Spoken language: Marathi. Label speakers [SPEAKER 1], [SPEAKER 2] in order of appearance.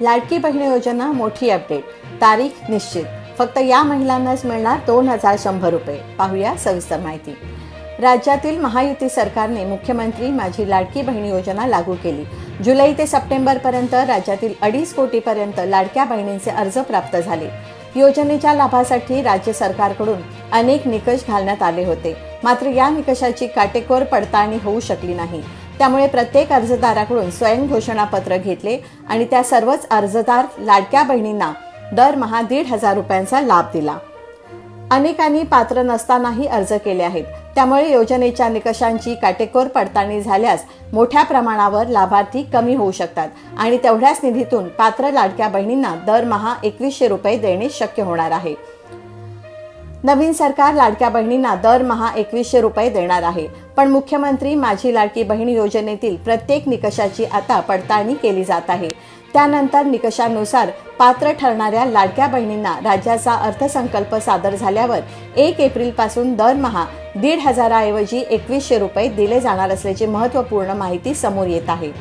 [SPEAKER 1] लाडकी बहीण योजना मोठी अपडेट तारीख निश्चित. फक्त या महिलांनाच मिळणार दोन हजार शंभर रुपये. पाहूया सविस्तर माहिती. राज्यातील महायुती सरकारने मुख्यमंत्री माझी लाडकी बहीण योजना लागू केली. जुलै ते सप्टेंबरपर्यंत राज्यातील अडीच कोटीपर्यंत लाडक्या बहिणींचे अर्ज प्राप्त झाले. योजनेच्या लाभासाठी राज्य सरकारकडून अनेक निकष घालण्यात आले होते. मात्र या निकषाची काटेकोर पडताळणी होऊ शकली नाही. त्यामुळे प्रत्येक अर्जदाराकडून स्वयंघोषणापत्र घेतले आणि त्या सर्वच अर्जदार लाडक्या बहिणींना दरमहा दीड हजार रुपयांचा लाभ दिला. अनेकांनी पात्र नसतानाही अर्ज केले आहेत. त्यामुळे योजनेच्या निकषांची काटेकोर पडताळणी झाल्यास मोठ्या प्रमाणावर लाभार्थी कमी होऊ शकतात आणि तेवढ्याच निधीतून पात्र लाडक्या बहिणींना दरमहा एकवीसशे रुपये देणे शक्य होणार आहे. नवीन सरकार लाडक्या बहिणींना दरमहा एकवीसशे रुपये देणार आहे. पण मुख्यमंत्री माझी लाडकी बहीण योजनेतील प्रत्येक निकषाची आता पडताळणी केली जात आहे. त्यानंतर निकषानुसार पात्र ठरणाऱ्या लाडक्या बहिणींना राज्याचा अर्थसंकल्प सादर झाल्यावर एक एप्रिलपासून दरमहा दीड हजाराऐवजी एकवीसशे रुपये दिले जाणार असल्याची महत्त्वपूर्ण माहिती समोर येत आहे.